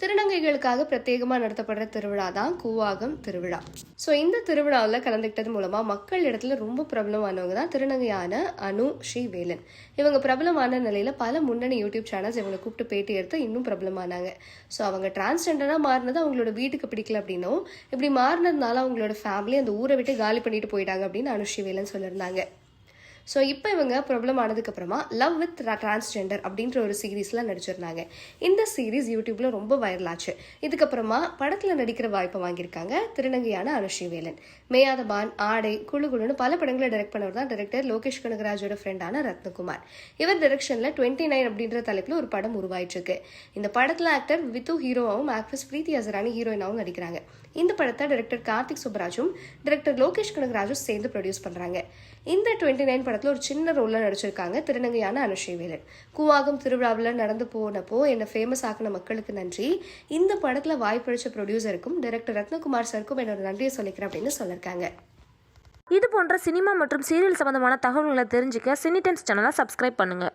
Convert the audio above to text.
திருநங்கைகளுக்காக பிரத்யேகமாக நடத்தப்படுற திருவிழா தான் கூவாகம் திருவிழா. ஸோ இந்த திருவிழாவில் கலந்துக்கிட்டது மூலமாக மக்கள் இடத்துல ரொம்ப பிரபலமானவங்க தான் திருநங்கையான அனு ஸ்ரீவேலன் இவங்க பிரபலமான நிலையில் பல முன்னணி யூடியூப் சேனல்ஸ் இவங்களை கூப்பிட்டு பேட்டி எடுத்து இன்னும் பிரபலமானாங்க. ஸோ அவங்க டிரான்ஸ்ஜெண்டராக மாறினது அவங்களோட வீட்டுக்கு பிடிக்கல அப்படின்னும். இப்படி மாறினதுனால அவங்களோட ஃபேமிலி அந்த ஊரை விட்டு காலி பண்ணிட்டு போயிட்டாங்க அப்படின்னு அனு ஸ்ரீவேலன் சொல்லியிருந்தாங்க. ஸோ இப்போ இவங்க ப்ராப்ளம் ஆனதுக்கப்புறமா லவ் வித் டிரான்ஸ்ஜெண்டர் அப்படின்ற ஒரு சீரீஸில் நடிச்சிருந்தாங்க. இந்த சீரீஸ் யூடியூப்ல ரொம்ப வைரல் ஆச்சு. இதுக்கப்புறமா படத்தில் நடிக்கிற வாய்ப்பை வாங்கியிருக்காங்க திருநங்கையான அனுஷிவேலன். மேயாத பான் ஆடை குழு குழுன்னு பல படங்களை டைரக்ட் பண்ணவர் தான் டைரக்டர் லோகேஷ் கனகராஜோட ஃப்ரெண்டான ரத்னகுமார். இவர் டைரக்ஷனில் டுவெண்ட்டி நைன் அப்படின்ற தலைப்பில் ஒரு படம் உருவாயிட்டு இருக்கு இந்த படத்தில் ஆக்டர் வித்து ஹீரோவாகவும் ஆக்ட்ரஸ் பிரீத்தி அசரானி ஹீரோயினாவும் நடிக்கிறாங்க. இந்த படத்தை டைரக்டர் கார்த்திக் சுப்ராஜும் டைரக்டர் லோகேஷ் கனகராஜும் சேர்ந்து ப்ரொடியூஸ் பண்ணுறாங்க இந்த டுவெண்ட்டி நைன் படத்தில் ஒரு சின்ன ரோலில் நடிச்சிருக்காங்க திருநங்கையான அனுஷேவேலன். கூவாகம் திருவிழாவில் நடந்து போனப்போ என்னை ஃபேமஸ் ஆக்கின மக்களுக்கு நன்றி. இந்த படத்தில் வாய்ப்பளிச்ச ப்ரொடியூசருக்கும் டைரக்டர் ரத்னகுமார் சருக்கும் என்னோட நன்றியை சொல்லிக்கிறேன் அப்படின்னு சொல்லியிருக்காங்க இது போன்ற சினிமா மற்றும் சீரியல் சம்பந்தமான தகவல்களை தெரிஞ்சுக்க சினி டைம்ஸ் சேனலை சப்ஸ்கிரைப் பண்ணுங்கள்